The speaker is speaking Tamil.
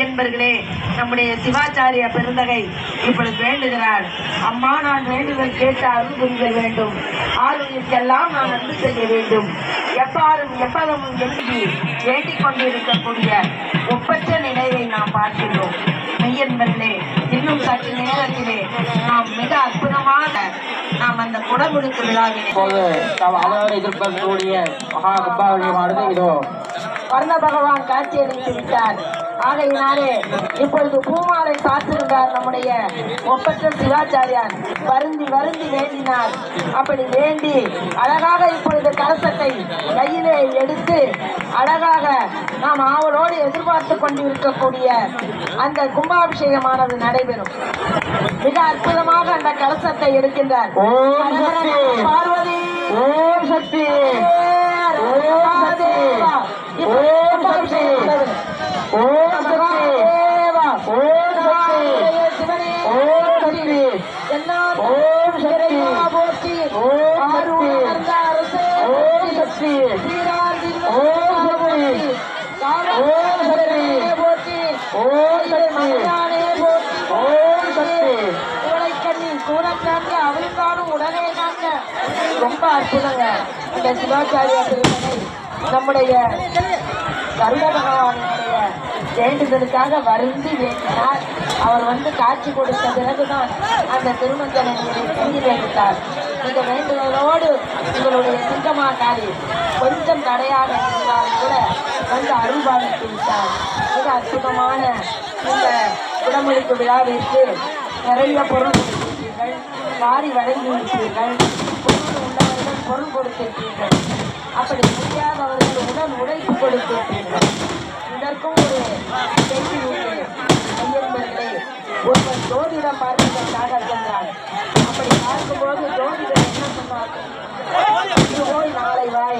மெய்யன்பர்களே நம்முடைய சிவாச்சாரிய பெருந்தகை இப்பொழுது வேண்டுகிறார். அம்மா நான் வேண்டுதல் கேட்டு அருள் புரிய வேண்டும். ஆளுநருக்கெல்லாம் நான் அன்பு செய்ய வேண்டும். எப்பாரும் எப்பதமும் எழுதி வேண்டிக் கொண்டிருக்கக்கூடிய ஒப்பற்ற நினைவை நாம் பார்க்கின்றோம். மெய்யன்பர்களே இன்னும் சற்று நேரத்திலே நாம் மிக அற்புதமாக நாம் அந்த குடமுழுக்கு விழாவினை அனைவரும் எதிர்பார்க்கக்கூடிய மகா கும்பாவளியமானது இதோ. வர்ண பகவான் காட்சி அளித்து விட்டார். ஆகையினாலே இப்பொழுது பூமாலை சாத்துகின்றார் நம்முடைய ஒப்பற்ற சிவாச்சாரியார். வருந்தி வருந்தி வேண்டினார். அப்படி வேண்டி அழகாக இப்பொழுது கலசத்தை கையிலே எடுத்து அழகாக நாம் ஆவலோடு எதிர்பார்த்து கொண்டிருக்கக்கூடிய அந்த கும்பாபிஷேகமானது நடைபெறும். மிக அற்புதமாக அந்த கலசத்தை எடுக்கின்றார். பார்வதி. ஓம் சக்தி. ஓம் சக்தி. ஓம் சக்தி. ஓம் சக்தி ஓம் சக்தி ஓம் சக்தி ஓம் சக்தி ஓம் சக்தி ஓம் சக்தி ஓம் சக்தி ஓம் சக்தி ஓம் சக்தி ஓம் சக்தி அவளுக்கானும் உடனே ரொம்ப அற்புதங்க. இந்த சிவாச்சாரிய திருமணை நம்முடைய கருட பகவானுடைய வேண்டுதலுக்காக வருந்தி வேண்டினார். அவர் வந்து காட்சி கொடுத்த பிறகுதான் அந்த திருமஞ்சனை கையில் எடுத்தார் இந்த வேண்டுதலோடு உங்களுடைய சிங்கமாக்காரி கொஞ்சம் தடையாக இருந்தாலும் கூட வந்து அருள்பாலித்து விட்டார் மிக அற்புதமான இந்த குடமுழுக்கு விழாவிற்கு நிறைய பொருள் கொடுத்திருக்கீர்கள் வாரி வழங்கி விட்டீர்கள் பொருள் உள்ளவர்கள் பொருள் கொடுத்திருக்கீர்கள் அப்படி முடியாதவர்கள் உடல் உழைப்பு கொடுத்திருக்கீர்கள் இதற்கும் ஒரு செய்தி உண்டு. ஐயன்பர்களே ஒருவர் ஜோதிடம் பார்ப்பதற்காக சென்றார். தலைவாய்